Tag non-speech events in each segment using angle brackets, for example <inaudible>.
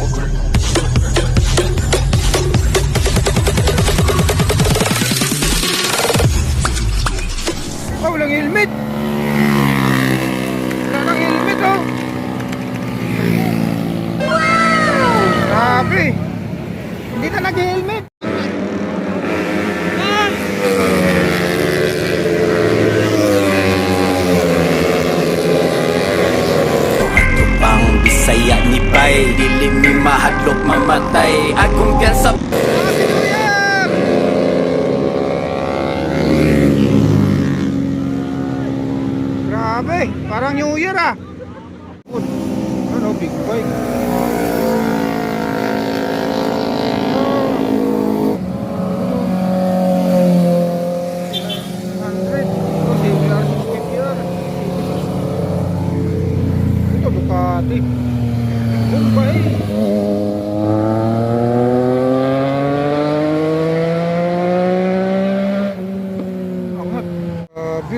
Walker.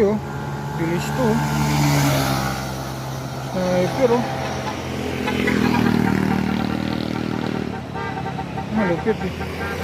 oh. Bilis to oh. Sniper oh. Malupit eh.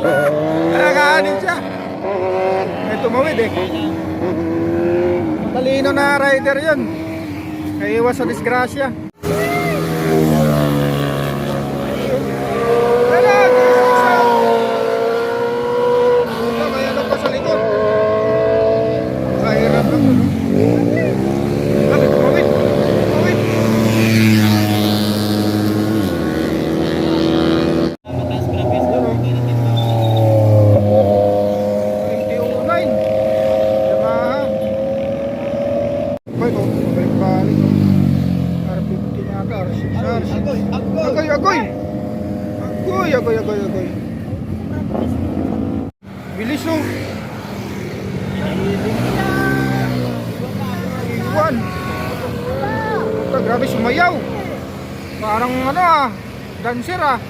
Nakakaanin siya. May tumawid eh. Talino na rider yun. Naiiwas sa disgrasya. Kaya lang pa sa likod. Kahirap lang. Cancer ah.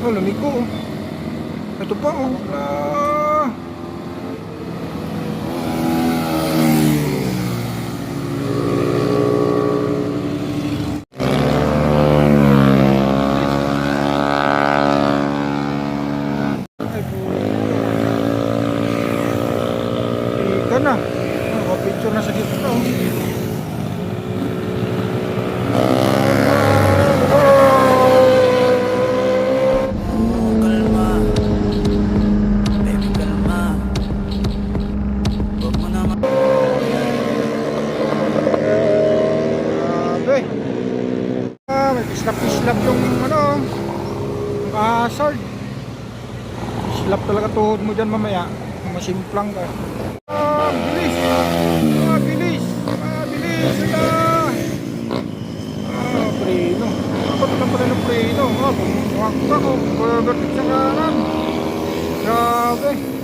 Oh, lumiko. Ito pa oh. tuhod mo dyan mamaya. Masimplang ka. Ah, bilis! Ah, bilis! Ah, bilis! Ala ah, preno. Dapat lang pala ng preno. Ah, bumwag pa ko burger sa kanan. Grabe.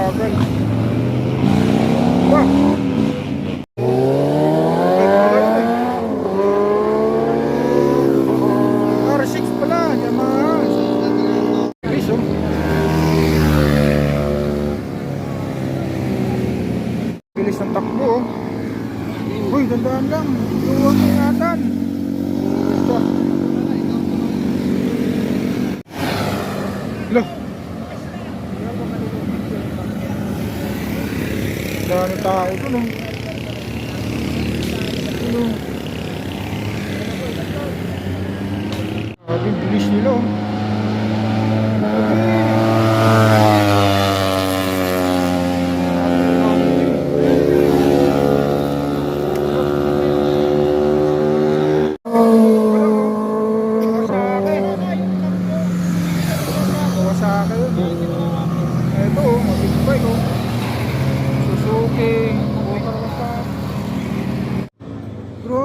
natin. Wow! R6 pala, Yamaha. Biso. Oh. Bilis ng takbo. Oh. Uy, dandaan lang. Huwag ingatan. Basta. Loh. Dami tao doon. Ano? Oh.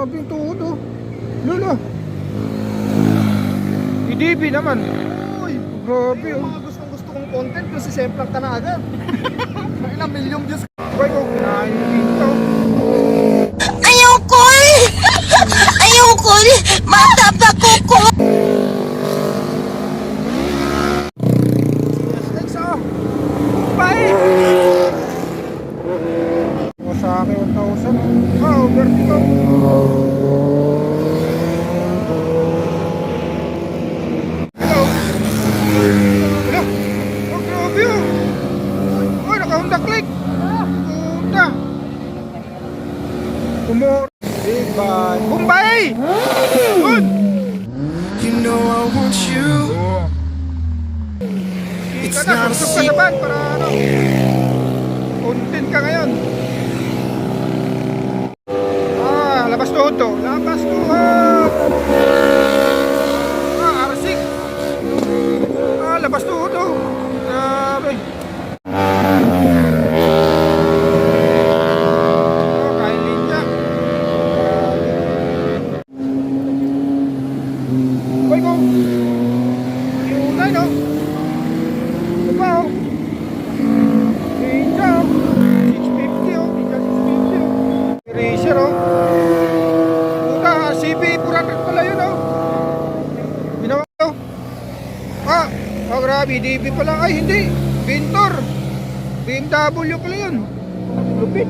Grabe yung tuhod oh. Lolo. Oh. EDB naman. Uy, grabe oh. mga gustong gusto kong content kasi semplang ka na agad. <laughs> Ilang milyong views. Uy, oh, kinain dito. Oh. Ayoko! Ayoko! Mata pa! Pintor. BMW pala yun. Lupit.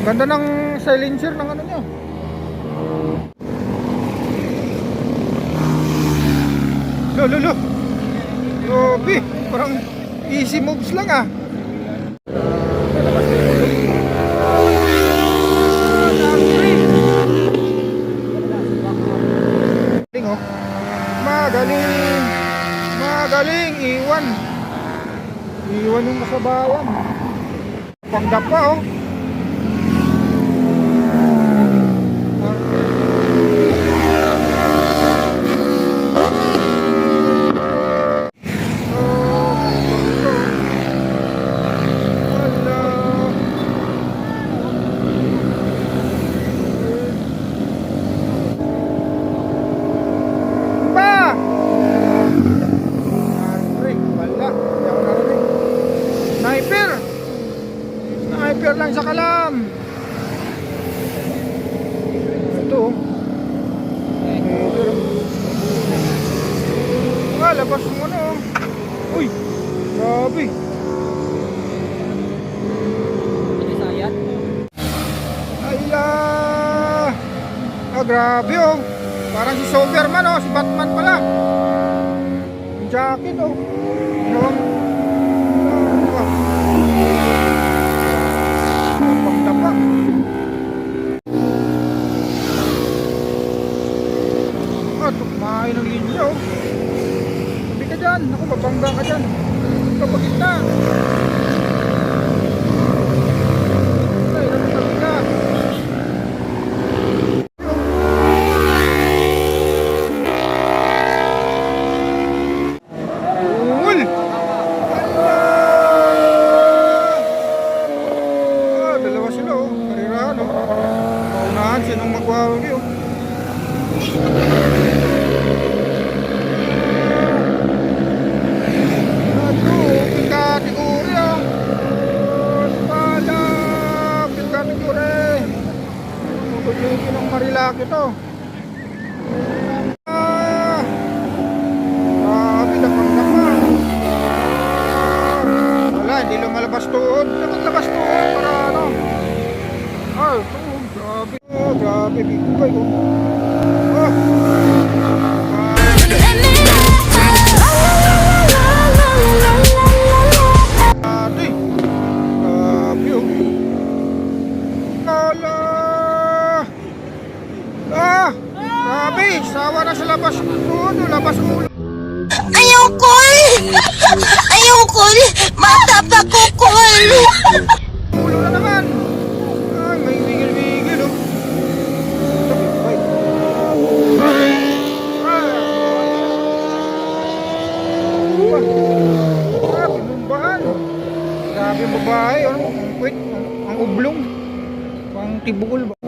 Ganda ng silencer ng ano niya. Lo, lo, lo. Grabe. Parang easy moves lang ah. Magaling oh. Magaling. Magaling. Iwan. Iwan yung kasabayan. Pagdapa oh. Hello. Pa! Andre, wala. Hindi ako narinig. Sniper! Sniper lang sa kalam. Ito. oh. Sniper. Ah, labas mo na. Uy! Grabe. Bisayat. Ayla! Ah, grabe oh. Parang si Superman oh, si Batman pala. Jacket oh. Ah. Pagdapa. Ah, tukmain ng oh. Dyan. Ako, babangga ka dyan. Kapagitna. Ay, Kukulitin ng marilaki to. Ah! Grabe, lapang-lapang. Wala, hindi lumalabas tuhod. Dapat para ano. Ay, tuhod. Grabe. Oh, grabe. Big boy. Oh. Sawa na sa labas tuhod. oh, Labas ulo. Ayoko! Ayoko! Mata pa ko, Kol! Ulo na naman. Ay, may wigil-wigil oh. Ay. Ah, pinumbahan. Grabe babae, ano? Ang kwit, ang, ang ublong. Pang tibukol ba?